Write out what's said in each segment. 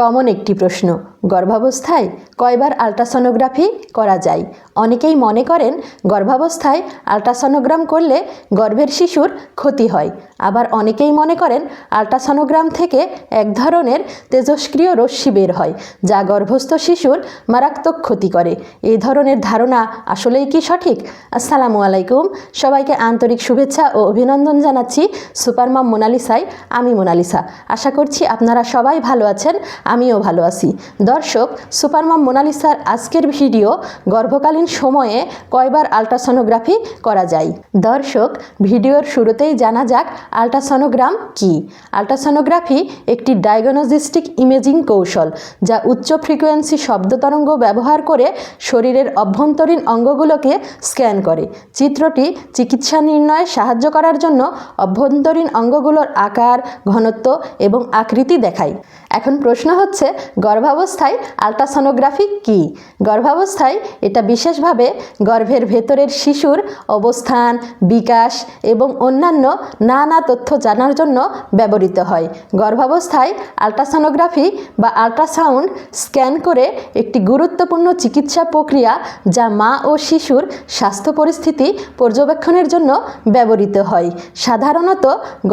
Common একটি প্রশ্ন। গর্ভাবস্থায় কয়বার আলট্রাসনোগ্রাফি করা যায়? অনেকেই মনে করেন, গর্ভাবস্থায় আলট্রাসনোগ্রাম করলে গর্ভের শিশুর ক্ষতি হয়। আবার অনেকেই মনে করেন আল্ট্রাসনোগ্রাম থেকে এক ধরনের তেজস্ক্রিয় রশ্মি বের হয়, যা গর্ভস্থ শিশুর মারাত্মক ক্ষতি করে। এই ধরনের ধারণা আসলেই কি সঠিক? আসসালামু আলাইকুম। সবাইকে আন্তরিক শুভেচ্ছা ও অভিনন্দন জানাচ্ছি সুপারমাম মোনালিসাই আমি মোনালিসা। আশা করছি আপনারা সবাই ভালো আছেন, আমিও ভালো আছি। দর্শক, সুপারমাম মোনালিসার আজকের ভিডিও গর্ভকালীন সময়ে কয়বার আল্ট্রাসনোগ্রাফি করা যায়? দর্শক, ভিডিওর শুরুতেই জানা যাক আলট্রাসনোগ্রাম কি? আলট্রাসনোগ্রাফি একটি ডায়াগনোস্টিক ইমেজিং কৌশল যা উচ্চ ফ্রিকোয়েন্সি শব্দ তরঙ্গ ব্যবহার করে শরীরের অভ্যন্তরীণ অঙ্গগুলোকে স্ক্যান করে। চিত্রটি চিকিৎসা নির্ণয়ে সাহায্য করার জন্য অভ্যন্তরীণ অঙ্গগুলোর আকার, ঘনত্ব এবং আকৃতি দেখায়। এখন প্রশ্ন হচ্ছে, গর্ভাবস্থায় আলট্রাসনোগ্রাফি কি? গর্ভাবস্থায় এটা বিশেষভাবে গর্ভের ভেতরের শিশুর অবস্থান, বিকাশ এবং অন্যান্য নানা তথ্য জানার জন্য ব্যবহৃত হয়। গর্ভাবস্থায় আলট্রাসনোগ্রাফি বা আলট্রাসাউন্ড স্ক্যান করে একটি গুরুত্বপূর্ণ চিকিৎসা প্রক্রিয়া যা মা ও শিশুর স্বাস্থ্য পরিস্থিতি পর্যবেক্ষণের জন্য ব্যবহৃত হয়। সাধারণত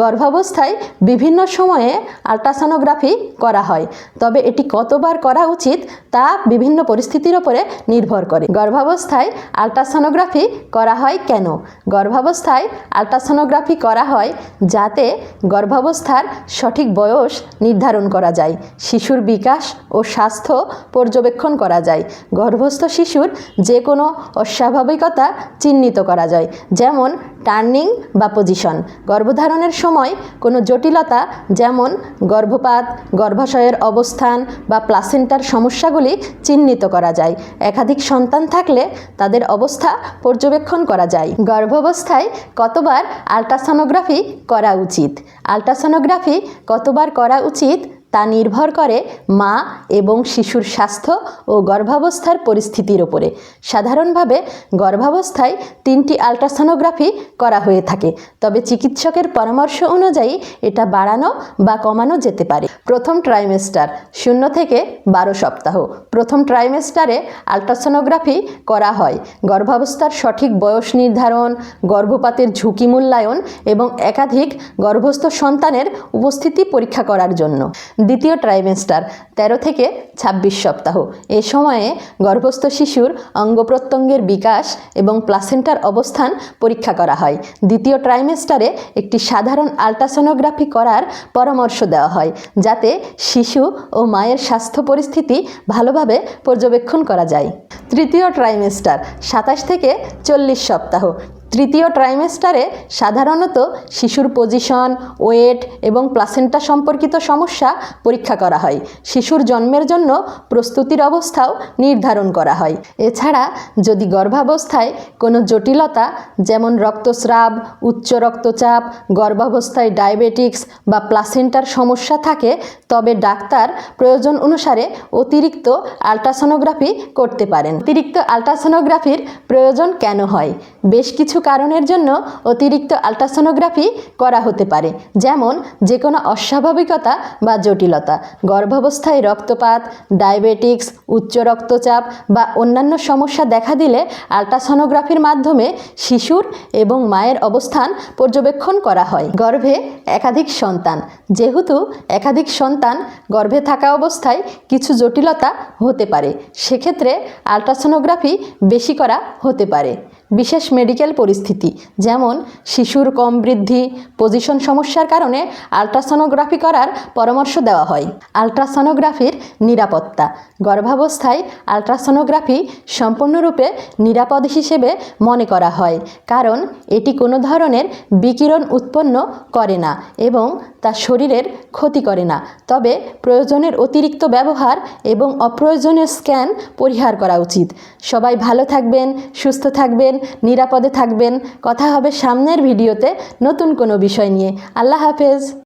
গর্ভাবস্থায় বিভিন্ন সময়ে আলট্রাসনোগ্রাফি করা হয়, তবে এটি কতবার করা উচিত তা বিভিন্ন পরিস্থিতির ওপরে নির্ভর করে। গর্ভাবস্থায় আলট্রাসনোগ্রাফি করা হয় কেন? গর্ভাবস্থায় আলট্রাসনোগ্রাফি করা হয় যাতে গর্ভাবস্থার সঠিক বয়স নির্ধারণ করা যায়, শিশুর বিকাশ ও স্বাস্থ্য পর্যবেক্ষণ করা যায়, গর্ভস্থ শিশুর যে কোনো অস্বাভাবিকতা চিহ্নিত করা যায়, যেমন টার্নিং বা পজিশন গর্ভধারণের সময় কোনো জটিলতা যেমন গর্ভপাত, গর্ভাশয়ের অবস্থান বা প্লাসেন্টার সমস্যাগুলি চিহ্নিত করা যায়। একাধিক সন্তান থাকলে তাদের অবস্থা পর্যবেক্ষণ করা যায়। গর্ভাবস্থায় কতবার আলট্রাসনোগ্রাফি করা উচিত? আলট্রাসনোগ্রাফি কতবার করা উচিত? তা নির্ভর করে মা এবং শিশুর স্বাস্থ্য ও গর্ভাবস্থার পরিস্থিতির ওপরে সাধারণভাবে গর্ভাবস্থায় তিনটি আলট্রাসনোগ্রাফি করা হয়ে থাকে, তবে চিকিৎসকের পরামর্শ অনুযায়ী এটা বাড়ানো বা কমানো যেতে পারে। প্রথম ট্রাইমেস্টার শূন্য থেকে বারো সপ্তাহ। প্রথম ট্রাইমেস্টারে আলট্রাসনোগ্রাফি করা হয়। গর্ভাবস্থার সঠিক বয়স নির্ধারণ, গর্ভপাতের ঝুঁকি মূল্যায়ন এবং একাধিক গর্ভস্থ সন্তানের উপস্থিতি পরীক্ষা করার জন্য। দ্বিতীয় ট্রাইমেস্টার ১৩ থেকে ২৬ সপ্তাহ। এ সময়ে গর্ভস্থ শিশুর অঙ্গ প্রত্যঙ্গের বিকাশ এবং প্লাসেন্টার অবস্থান পরীক্ষা করা হয়। দ্বিতীয় ট্রাইমেস্টারে একটি সাধারণ আলট্রাসোনোগ্রাফি করার পরামর্শ দেওয়া হয়, যাতে শিশু ও মায়ের স্বাস্থ্য পরিস্থিতি ভালোভাবে পর্যবেক্ষণ করা যায়। তৃতীয় ট্রাইমেস্টার সাতাশ থেকে চল্লিশ সপ্তাহ। তৃতীয় ট্রাইমেস্টারে সাধারণত শিশুর পজিশন ওয়েট এবং প্লাসেন্টা সম্পর্কিত সমস্যা পরীক্ষা করা হয়। শিশুর জন্মের জন্য প্রস্তুতির অবস্থাও নির্ধারণ করা হয়। এছাড়া যদি গর্ভাবস্থায় কোনো জটিলতা, যেমন রক্তস্রাব, উচ্চ রক্তচাপ, গর্ভাবস্থায় ডায়াবেটিক্স বা প্লাসেন্টার সমস্যা থাকে, তবে ডাক্তার প্রয়োজন অনুসারে অতিরিক্ত আলট্রাসোনোগ্রাফি করতে পারেন। অতিরিক্ত আলট্রাসোনোগ্রাফির প্রয়োজন কেন হয়? বেশ কিছু কারণের জন্য অতিরিক্ত আলট্রাসোনোগ্রাফি করা হতে পারে, যেমন যে কোনো অস্বাভাবিকতা বা জটিলতা, গর্ভাবস্থায় রক্তপাত, ডায়াবেটিক্স, উচ্চ রক্তচাপ বা অন্যান্য সমস্যা দেখা দিলে আলট্রাসোনোগ্রাফির মাধ্যমে শিশুর এবং মায়ের অবস্থান পর্যবেক্ষণ করা হয়। গর্ভে একাধিক সন্তান, যেহেতু একাধিক সন্তান গর্ভে থাকা অবস্থায় কিছু জটিলতা হতে পারে, সেক্ষেত্রে আলট্রাসোনোগ্রাফি বেশি করা হতে পারে। বিশেষ মেডিকেল পরিস্থিতি, যেমন শিশুর কম বৃদ্ধি পজিশন সমস্যার কারণে আলট্রাসোনোগ্রাফি করার পরামর্শ দেওয়া হয়। আলট্রাসোনোগ্রাফির নিরাপত্তা, গর্ভাবস্থায় আলট্রাসোনোগ্রাফি সম্পূর্ণরূপে নিরাপদ হিসেবে মনে করা হয়, কারণ এটি কোনো ধরনের বিকিরণ উৎপন্ন করে না এবং তা শরীরের ক্ষতি করে না। তবে প্রয়োজনের অতিরিক্ত ব্যবহার এবং অপ্রয়োজনীয় স্ক্যান পরিহার করা উচিত। সবাই ভালো থাকবেন, সুস্থ থাকবেন, নিরাপদে থাকবেন। কথা হবে সামনের ভিডিওতে নতুন কোনো বিষয় নিয়ে। আল্লাহ হাফেজ।